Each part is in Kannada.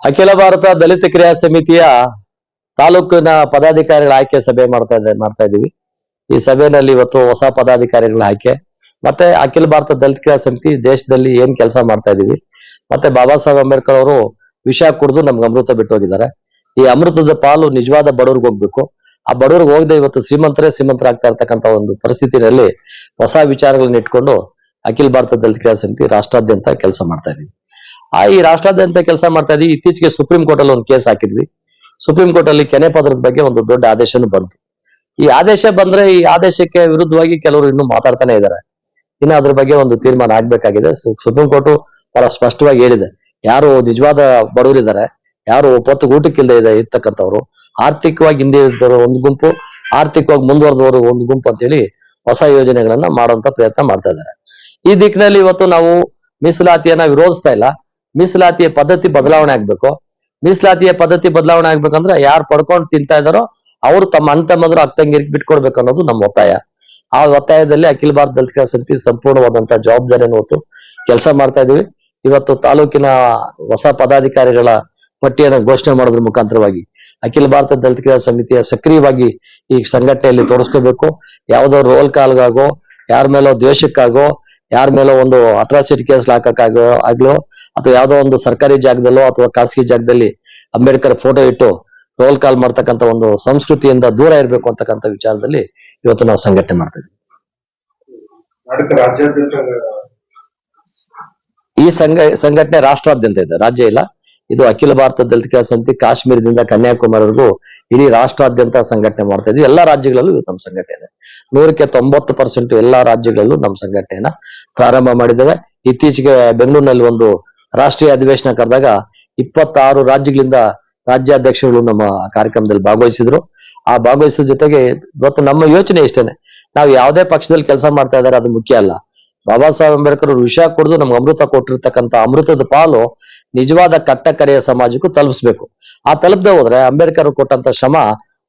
ಅಖಿಲ ಭಾರತ ದಲಿತ ಕ್ರಿಯಾ ಸಮಿತಿಯ ತಾಲೂಕಿನ ಪದಾಧಿಕಾರಿಗಳ ಆಯ್ಕೆ ಸಭೆ ಮಾಡ್ತಾ ಇದ್ದ ಮಾಡ್ತಾ ಇದೀವಿ ಈ ಸಭೆಯಲ್ಲಿ ಇವತ್ತು ಹೊಸ ಪದಾಧಿಕಾರಿಗಳ ಆಯ್ಕೆ. ಮತ್ತೆ ಅಖಿಲ ಭಾರತ ದಲಿತ ಕ್ರಿಯಾ ಸಮಿತಿ ದೇಶದಲ್ಲಿ ಏನ್ ಕೆಲಸ ಮಾಡ್ತಾ ಇದೀವಿ ಮತ್ತೆ ಬಾಬಾ ಸಾಹೇಬ್ ಅಂಬೇಡ್ಕರ್ ಅವರು ವಿಷ ಕುಡಿದು ನಮ್ಗೆ ಅಮೃತ ಬಿಟ್ಟು ಹೋಗಿದ್ದಾರೆ. ಈ ಅಮೃತದ ಪಾಲು ನಿಜವಾದ ಬಡವ್ರಿಗೆ ಹೋಗ್ಬೇಕು. ಆ ಬಡವ್ರಿಗೆ ಹೋಗದೆ ಇವತ್ತು ಶ್ರೀಮಂತರೇ ಆಗ್ತಾ ಇರ್ತಕ್ಕಂಥ ಒಂದು ಪರಿಸ್ಥಿತಿನಲ್ಲಿ ಹೊಸ ವಿಚಾರಗಳನ್ನ ಇಟ್ಕೊಂಡು ಅಖಿಲ ಭಾರತ ದಲಿತ ಕ್ರಿಯಾ ಸಮಿತಿ ರಾಷ್ಟ್ರಾದ್ಯಂತ ಕೆಲಸ ಮಾಡ್ತಾ ಇದೀವಿ ಆ, ಈ ರಾಷ್ಟ್ರಾದ್ಯಂತ ಕೆಲಸ ಮಾಡ್ತಾ ಇದೀವಿ ಇತ್ತೀಚೆಗೆ ಸುಪ್ರೀಂ ಕೋರ್ಟ್ ಅಲ್ಲಿ ಒಂದು ಕೇಸ್ ಹಾಕಿದ್ವಿ. ಸುಪ್ರೀಂ ಕೋರ್ಟ್ ಅಲ್ಲಿ ಕೆನೆ ಪದರದ ಬಗ್ಗೆ ಒಂದು ದೊಡ್ಡ ಆದೇಶನೂ ಬಂತು. ಈ ಆದೇಶ ಬಂದ್ರೆ ಈ ಆದೇಶಕ್ಕೆ ವಿರುದ್ಧವಾಗಿ ಕೆಲವರು ಇನ್ನೂ ಮಾತಾಡ್ತಾನೆ ಇದ್ದಾರೆ. ಇನ್ನು ಅದ್ರ ಬಗ್ಗೆ ಒಂದು ತೀರ್ಮಾನ ಆಗ್ಬೇಕಾಗಿದೆ. ಸುಪ್ರೀಂ ಕೋರ್ಟ್ ಬಹಳ ಸ್ಪಷ್ಟವಾಗಿ ಹೇಳಿದೆ. ಯಾರು ನಿಜವಾದ ಬಡವರಿದ್ದಾರೆ ಯಾರು ಒಪ್ಪತ್ತು ಊಟಕ್ಕಿಲ್ಲದೆ ಇದೆ ಇರ್ತಕ್ಕಂಥವ್ರು, ಆರ್ಥಿಕವಾಗಿ ಹಿಂದೆ ಇದ್ದವರು ಒಂದು ಗುಂಪು, ಆರ್ಥಿಕವಾಗಿ ಮುಂದುವರೆದವರು ಒಂದು ಗುಂಪು ಅಂತ ಹೇಳಿ ಹೊಸ ಯೋಜನೆಗಳನ್ನ ಮಾಡುವಂತ ಪ್ರಯತ್ನ ಮಾಡ್ತಾ ಇದ್ದಾರೆ. ಈ ದಿಕ್ಕಿನಲ್ಲಿ ಇವತ್ತು ನಾವು ಮೀಸಲಾತಿಯನ್ನ ವಿರೋಧಿಸ್ತಾ ಇಲ್ಲ. ಮೀಸಲಾತಿಯ ಪದ್ಧತಿ ಬದಲಾವಣೆ ಆಗ್ಬೇಕು. ಮೀಸಲಾತಿಯ ಪದ್ಧತಿ ಬದಲಾವಣೆ ಆಗ್ಬೇಕಂದ್ರೆ ಯಾರು ಪಡ್ಕೊಂಡು ತಿಂತಾ ಇದಾರೋ ಅವರು ತಮ್ಮ ಅಣ್ಣ ತಮ್ಮಂದ್ರು ಅಕ್ಕಂಗಿರಿಗೆ ಬಿಟ್ಕೊಡ್ಬೇಕು ಅನ್ನೋದು ನಮ್ಮ ಒತ್ತಾಯ. ಆ ಒತ್ತಾಯದಲ್ಲಿ ಅಖಿಲ ಭಾರತ ದಲಿತ ಸಮಿತಿ ಸಂಪೂರ್ಣವಾದಂತ ಜವಾಬ್ದಾರಿಯನ್ನು ಹೊತ್ತು ಕೆಲಸ ಮಾಡ್ತಾ ಇದೀವಿ. ಇವತ್ತು ತಾಲೂಕಿನ ಹೊಸ ಪದಾಧಿಕಾರಿಗಳ ಪಟ್ಟಿಯನ್ನು ಘೋಷಣೆ ಮಾಡೋದ್ರ ಮುಖಾಂತರವಾಗಿ ಅಖಿಲ ಭಾರತ ದಲಿತ ಸಮಿತಿಯ ಸಕ್ರಿಯವಾಗಿ ಈ ಸಂಘಟನೆಯಲ್ಲಿ ತೋರಿಸ್ಕೋಬೇಕು ಯಾವುದೋ ರೋಲ್ ಕಾಲ್ಗಾಗೋ, ಯಾರ ಮೇಲೋ ದ್ವೇಷಕ್ಕಾಗೋ ಯಾರ ಮೇಲೋ ಒಂದು ಅಟ್ರಾಸಿಟಿ ಕೇಸ್ ಹಾಕಕ್ಕಾಗೋ ಆಗ್ಲೋ ಅಥವಾ ಯಾವುದೋ ಒಂದು ಸರ್ಕಾರಿ ಜಾಗದಲ್ಲೋ ಅಥವಾ ಖಾಸಗಿ ಜಾಗದಲ್ಲಿ ಅಂಬೇಡ್ಕರ್ ಫೋಟೋ ಇಟ್ಟು ರೋಲ್ ಕಾಲ್ ಮಾಡ್ತಕ್ಕಂಥ ಒಂದು ಸಂಸ್ಕೃತಿಯಿಂದ ದೂರ ಇರಬೇಕು ಅಂತಕ್ಕಂಥ ವಿಚಾರದಲ್ಲಿ ಇವತ್ತು ನಾವು ಸಂಘಟನೆ ಮಾಡ್ತಾ ಇದ್ದೀವಿ. ಈ ಸಂಘ ಸಂಘಟನೆ ರಾಷ್ಟ್ರಾದ್ಯಂತ ಇದೆ ರಾಜ್ಯ ಇಲ್ಲ. ಇದು ಅಖಿಲ ಭಾರತ ದಲಿತ ಸಮಿತಿ ಕಾಶ್ಮೀರದಿಂದ ಕನ್ಯಾಕುಮಾರಿವರೆಗೂ ಇಡೀ ರಾಷ್ಟ್ರಾದ್ಯಂತ ಸಂಘಟನೆ ಮಾಡ್ತಾ ಇದ್ವಿ. ಎಲ್ಲಾ ರಾಜ್ಯಗಳಲ್ಲೂ ನಮ್ಮ ಸಂಘಟನೆ ಇದೆ. ನೂರಕ್ಕೆ ತೊಂಬತ್ತು ಪರ್ಸೆಂಟ್ ಎಲ್ಲಾ ರಾಜ್ಯಗಳಲ್ಲೂ ನಮ್ಮ ಸಂಘಟನೆಯನ್ನ ಪ್ರಾರಂಭ ಮಾಡಿದ್ದೇವೆ. ಇತ್ತೀಚೆಗೆ ಬೆಂಗಳೂರಿನಲ್ಲಿ ಒಂದು ರಾಷ್ಟ್ರೀಯ ಅಧಿವೇಶನ ಕರೆದಾಗ ಇಪ್ಪತ್ತಾರು ರಾಜ್ಯಗಳಿಂದ ರಾಜ್ಯಾಧ್ಯಕ್ಷಗಳು ನಮ್ಮ ಕಾರ್ಯಕ್ರಮದಲ್ಲಿ ಭಾಗವಹಿಸಿದ್ರು. ಆ ಭಾಗವಹಿಸಿದ ಜೊತೆಗೆ ಇವತ್ತು ನಮ್ಮ ಯೋಚನೆ ಇಷ್ಟೇನೆ. ನಾವು ಯಾವುದೇ ಪಕ್ಷದಲ್ಲಿ ಕೆಲಸ ಮಾಡ್ತಾ ಇದ್ದಾರೆ, ಅದು ಮುಖ್ಯ ಅಲ್ಲ. ಬಾಬಾ ಸಾಹೇಬ್ ಅಂಬೇಡ್ಕರ್ ವಿಷಯ ಕುಡಿದು ನಮ್ಗೆ ಅಮೃತ ಕೊಟ್ಟಿರ್ತಕ್ಕಂಥ ಅಮೃತದ ಪಾಲು ನಿಜವಾದ ಕಟ್ಟಕರೆಯ ಸಮಾಜಕ್ಕೂ ತಲುಪಿಸ್ಬೇಕು. ಆ ತಲುಪದೆ ಹೋದ್ರೆ ಅಂಬೇಡ್ಕರ್ ಕೊಟ್ಟಂತ ಶ್ರಮ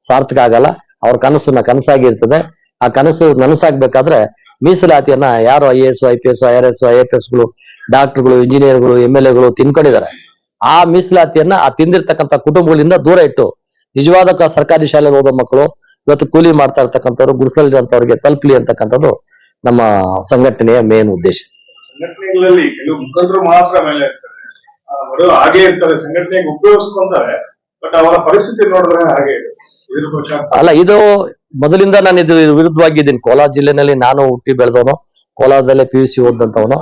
ಸಾರ್ಥಕ ಆಗಲ್ಲ. ಅವ್ರ ಕನಸನ್ನ ಕನಸಾಗಿರ್ತದೆ ಆ ಕನಸು ನನಸಾಗ್ಬೇಕಾದ್ರೆ ಮೀಸಲಾತಿಯನ್ನ ಯಾರು I S, I P S, I R S, I F ಎಸ್ಗಳು, ಡಾಕ್ಟರ್ಗಳು, ಇಂಜಿನಿಯರ್ಗಳು, ಎಂ ಎಲ್ ಎಗಳು ತಿನ್ಕೊಂಡಿದ್ದಾರೆ. ಆ ಮೀಸಲಾತಿಯನ್ನ ಆ ತಿಂದಿರ್ತಕ್ಕಂಥ ಕುಟುಂಬಗಳಿಂದ ದೂರ ಇಟ್ಟು ನಿಜವಾದ ಸರ್ಕಾರಿ ಶಾಲೆಗೆ ಓದೋ ಮಕ್ಕಳು, ಇವತ್ತು ಕೂಲಿ ಮಾಡ್ತಾ ಇರ್ತಕ್ಕಂಥವ್ರು ಗುಡಿಸಲಿರೋಂಥವ್ರಿಗೆ ತಲುಪಲಿ ಅಂತಕ್ಕಂಥದ್ದು ನಮ್ಮ ಸಂಘಟನೆಯ ಮೇನ್ ಉದ್ದೇಶ. ಸಂಘಟನೆಗಳಲ್ಲಿ ಕೆಲವು ಮುಖಂಡರು ಮಾತ್ರ ಮೇಲೆ ಹಾಗೆ ಇರ್ತಾರೆ, ಸಂಘಟನೆಗೆ ಉಪಯೋಗಿಸ್ಕೊಂತಾರೆ ಬಟ್ ಅವರ ಪರಿಸ್ಥಿತಿ ನೋಡಿದ್ರೆ ಹಾಗೆ ಅಲ್ಲ, ಇದು ಮೊದಲಿಂದ ನಾನು ಇದು ವಿರುದ್ಧವಾಗಿದ್ದೀನಿ. ಕೋಲಾರ ಜಿಲ್ಲೆನಲ್ಲಿ ನಾನು ಹುಟ್ಟಿ ಬೆಳೆದವನು, ಕೋಲಾರದಲ್ಲೇ ಪಿ ಯು ಸಿ ಓದಂತವನು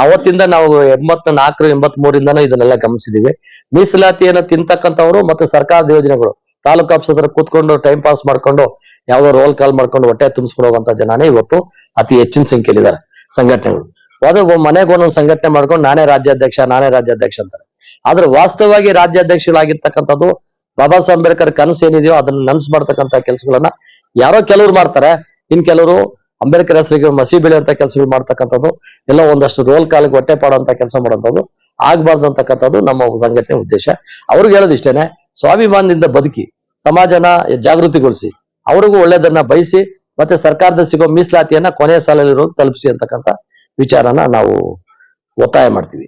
ಆವತ್ತಿಂದ ನಾವು ಎಂಬತ್ ನಾಲ್ಕು ಎಂಬತ್ ಇದನ್ನೆಲ್ಲ ಗಮನಿಸಿದೀವಿ. ಮೀಸಲಾತಿಯನ್ನು ತಿಂತಕ್ಕಂಥವ್ರು ಮತ್ತೆ ಸರ್ಕಾರದ ಯೋಜನೆಗಳು. ತಾಲೂಕು ಆಫೀಸ್ ಕೂತ್ಕೊಂಡು ಟೈಮ್ ಪಾಸ್ ಮಾಡ್ಕೊಂಡು, ಯಾವ್ದೋ ರೋಲ್ ಕಾಲ್ ಮಾಡ್ಕೊಂಡು ಹೊಟ್ಟೆ ತುಂಬಿಸ್ಕೊಂಡು ಹೋಗುವಂತ ಜನನೇ ಇವತ್ತು ಅತಿ ಹೆಚ್ಚಿನ ಸಂಖ್ಯೆಯಲ್ಲಿದ್ದಾರೆ, ಸಂಘಟನೆಗಳು. ಅದು ಮನೆಗೆ ಒಂದೊಂದು ಸಂಘಟನೆ ಮಾಡ್ಕೊಂಡು ನಾನೇ ರಾಜ್ಯಾಧ್ಯಕ್ಷ ನಾನೇ ರಾಜ್ಯಾಧ್ಯಕ್ಷ ಅಂತಾರೆ. ಆದ್ರೆ ವಾಸ್ತವವಾಗಿ ರಾಜ್ಯಾಧ್ಯಕ್ಷಗಳಾಗಿರ್ತಕ್ಕಂಥದ್ದು ಬಾಬಾ ಸಾಹೇಬ್ ಅಂಬೇಡ್ಕರ್ ಕನಸು ಏನಿದೆಯೋ ಅದನ್ನ ನನ್ಸ್ ಮಾಡ್ತಕ್ಕಂಥ ಕೆಲಸಗಳನ್ನ ಯಾರೋ ಕೆಲವ್ರು ಮಾಡ್ತಾರೆ. ಇನ್ ಕೆಲವರು ಅಂಬೇಡ್ಕರ್ ಹೆಸರಿಗೆ ಮಸಿ ಬೆಳೆಯುವಂತ ಕೆಲಸಗಳು ಮಾಡ್ತಕ್ಕಂಥದ್ದು ಎಲ್ಲ ಒಂದಷ್ಟು ರೋಲ್ ಕಾಲಿಗೆ ಹೊಟ್ಟೆ ಪಾಡುವಂತ ಕೆಲಸ ಮಾಡುವಂಥದ್ದು, ಆಗ್ಬಾರ್ದು ಅಂತಕ್ಕಂಥದ್ದು ನಮ್ಮ ಸಂಘಟನೆ ಉದ್ದೇಶ. ಅವ್ರಿಗೆ ಹೇಳೋದು ಇಷ್ಟೇನೆ, ಸ್ವಾಭಿಮಾನದಿಂದ ಬದುಕಿ, ಸಮಾಜನ ಜಾಗೃತಿಗೊಳಿಸಿ, ಅವ್ರಿಗೂ ಒಳ್ಳೇದನ್ನ ಬಯಸಿ ಮತ್ತೆ ಸರ್ಕಾರದ ಸಿಗೋ ಮೀಸಲಾತಿಯನ್ನ ಕೊನೆಯ ಸಾಲಲ್ಲಿರೋ ತಲುಪಿಸಿ ಅಂತಕ್ಕಂಥ ವಿಚಾರನ ನಾವು ಒತ್ತಾಯ ಮಾಡ್ತೀವಿ.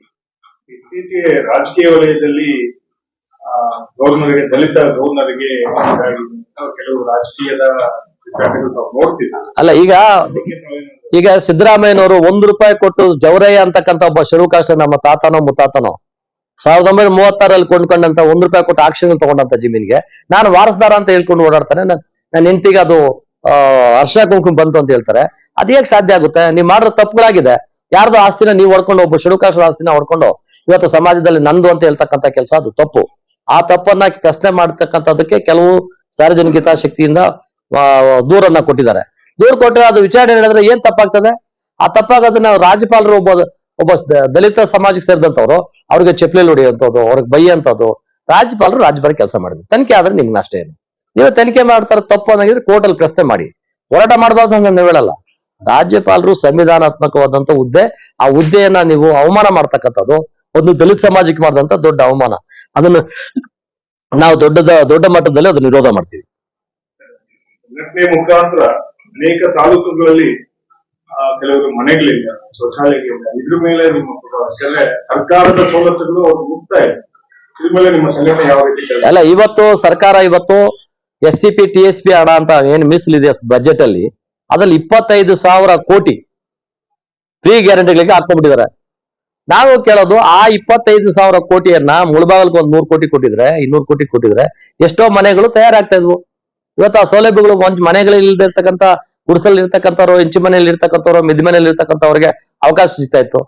ಇತ್ತೀಚೆಗೆ ರಾಜಕೀಯ ವಲಯದಲ್ಲಿ ಗೌರ್ನರ್ಗೆ ದಲಿತ ಗೌರ್ನರ್ಗೆ ಕೆಲವು ರಾಜಕೀಯದ ಅಲ್ಲ ಈಗ ಈಗ ಸಿದ್ದರಾಮಯ್ಯನವರು ಒಂದು ರೂಪಾಯಿ ಕೊಟ್ಟು ಜವರಯ್ಯ ಅಂತಕ್ಕಂಥ ಒಬ್ಬ ಶರುಕಾಷ್ಟ ನಮ್ಮ ತಾತನೋ ಮುತ್ತಾತನೋ ಸಾವಿರದ ಒಂಬೈನೂರ ಮೂವತ್ತಾರಲ್ಲಿ ಕೊಂಡ್ಕೊಂಡಂತ ಒಂದು ರೂಪಾಯಿ ಕೊಟ್ಟು ಆಕ್ಷನ್ ತಗೊಂಡಂತ ಜಮೀನಿಗೆ ನಾನು ವಾರಸದಾರ ಅಂತ ಹೇಳ್ಕೊಂಡು ಓಡಾಡ್ತಾನೆ. ನನ್ ನನ್ನ ಹೆಂಡತಿಗೆ ಅದು ಅರ್ಶನ ಕುಂಕುಮ ಬಂತು ಅಂತ ಹೇಳ್ತಾರೆ. ಅದ್ ಹೇಗ್ ಸಾಧ್ಯ ಆಗುತ್ತೆ? ನೀವ್ ಮಾಡಿರೋ ತಪ್ಪುಗಳಾಗಿದೆ. ಯಾರ್ದೋ ಆಸ್ತಿನ ನೀವು ಹೊಡ್ಕೊಂಡು ಒಬ್ಬ ಶುರುಕಾಷ್ಟರ ಆಸ್ತಿನ ಹೊಡ್ಕೊಂಡು ಇವತ್ತು ಸಮಾಜದಲ್ಲಿ ನಂದು ಅಂತ ಹೇಳ್ತಕ್ಕಂತ ಕೆಲಸ ಅದು ತಪ್ಪು. ಆ ತಪ್ಪನ್ನ ಪ್ರಶ್ನೆ ಮಾಡ್ತಕ್ಕಂಥದಕ್ಕೆ ಕೆಲವು ಸಾರ್ವಜನಿಕ ಹಿತಾಸಕ್ತಿಯಿಂದ ದೂರನ್ನ ಕೊಟ್ಟಿದ್ದಾರೆ. ದೂರ ಕೊಟ್ಟರೆ ಅದು ವಿಚಾರಣೆ ನಡೆದ್ರೆ ಏನ್ ತಪ್ಪಾಗ್ತದೆ? ಆ ತಪ್ಪಾಗೋದನ್ನ ರಾಜ್ಯಪಾಲರು ಒಬ್ಬ ಒಬ್ಬ ದಲಿತ ಸಮಾಜಕ್ಕೆ ಸೇರಿದಂತವ್ರು, ಅವ್ರಿಗೆ ಚಪ್ಪಲಿ ಹೊಡಿಯುವಂಥದ್ದು ಅವ್ರಿಗೆ ಬೈಯಂಥದ್ದು ರಾಜ್ಯಪಾಲರು ರಾಜ್ಯಪಾಲ ಕೆಲಸ ಮಾಡಿದ್ರು. ತನಿಖೆ ಆದ್ರೆ ನಿಮ್ಗೆ ಅಷ್ಟೇ ಏನು ನೀವು ತನಿಖೆ ಮಾಡ್ತಾರೆ ತಪ್ಪು ಅನ್ನೋದಿದ್ರೆ ಕೋರ್ಟಲ್ಲಿ ಪ್ರಶ್ನೆ ಮಾಡಿ. ಹೋರಾಟ ಮಾಡಬಾರ್ದು ಅಂತ ನೀವು ಹೇಳಲ್ಲ. ರಾಜ್ಯಪಾಲರು ಸಂವಿಧಾನಾತ್ಮಕವಾದಂತ ಹುದ್ದೆ ಆ ಹುದ್ದೆಯನ್ನ ನೀವು ಅವಮಾನ ಮಾಡ್ತಕ್ಕಂಥದ್ದು ಒಂದು ದಲಿತ ಸಮಾಜಕ್ಕೆ ಮಾಡಿದಂತ ದೊಡ್ಡ ಅವಮಾನ. ಅದನ್ನು ನಾವು ದೊಡ್ಡದ ದೊಡ್ಡ ಮಟ್ಟದಲ್ಲಿ ಅದನ್ನ ವಿರೋಧ ಮಾಡ್ತೀವಿ. ಘಟನೆ ಮುಖಾಂತರ ಅನೇಕ ತಾಲೂಕುಗಳಲ್ಲಿ ಕೆಲವರು ಮನೆಗಳಿಲ್ಲ ಶೌಚಾಲಯಗಳಿಲ್ಲ. ಇದ್ರ ಮೇಲೆ ನಿಮ್ಮ ಸರ್ಕಾರದ ಸವಲತ್ತುಗಳು ಅವ್ರಿಗೆ ಮುಕ್ತ ಇದೆ ಇದ್ರ ಮೇಲೆ ನಿಮ್ಮ ಸಂಘಟನೆ ಯಾವ ರೀತಿ ಅಲ್ಲ ಇವತ್ತು ಸರ್ಕಾರ ಇವತ್ತು S C P T S P ಹಣ ಅಂತ ಏನ್ ಮೀಸಲಿದೆ ಬಜೆಟ್ ಅಲ್ಲಿ, ಅದ್ರಲ್ಲಿ ಇಪ್ಪತ್ತೈದು ಸಾವಿರ ಕೋಟಿ ಫ್ರೀ ಗ್ಯಾರಂಟಿಗಳಿಗೆ ಹಾಕೊಂಡ್ಬಿಟ್ಟಿದ್ದಾರೆ ನಾವು ಕೇಳೋದು, ಆ ಇಪ್ಪತ್ತೈದು ಸಾವಿರ ಕೋಟಿಯನ್ನ ಮುಳಬಾಗಲ್ಗೆ ಒಂದ್ ನೂರು ಕೋಟಿ ಕೊಟ್ಟಿದ್ರೆ, ಇನ್ನೂರು ಕೋಟಿ ಕೊಟ್ಟಿದ್ರೆ, ಎಷ್ಟೋ ಮನೆಗಳು ತಯಾರಾಗ್ತಾ ಇದ್ವು. ಇವತ್ತು ಆ ಸೌಲಭ್ಯಗಳು ಒಂದ್ ಮನೆಗಳಲ್ಲಿ ಇಲ್ದಿರ್ತಕ್ಕಂಥ ಗುಡಿಸಲ್ ಇರ್ತಕ್ಕಂಥವ್ರು ಹೆಂಚು ಮನೆಯಲ್ಲಿ ಇರ್ತಕ್ಕಂಥವ್ರು ಮಿದ್ ಮನೆಯಲ್ಲಿ ಇರ್ತಕ್ಕಂಥವ್ರಿಗೆ ಅವಕಾಶ ಸಿಗ್ತಾ ಇತ್ತು.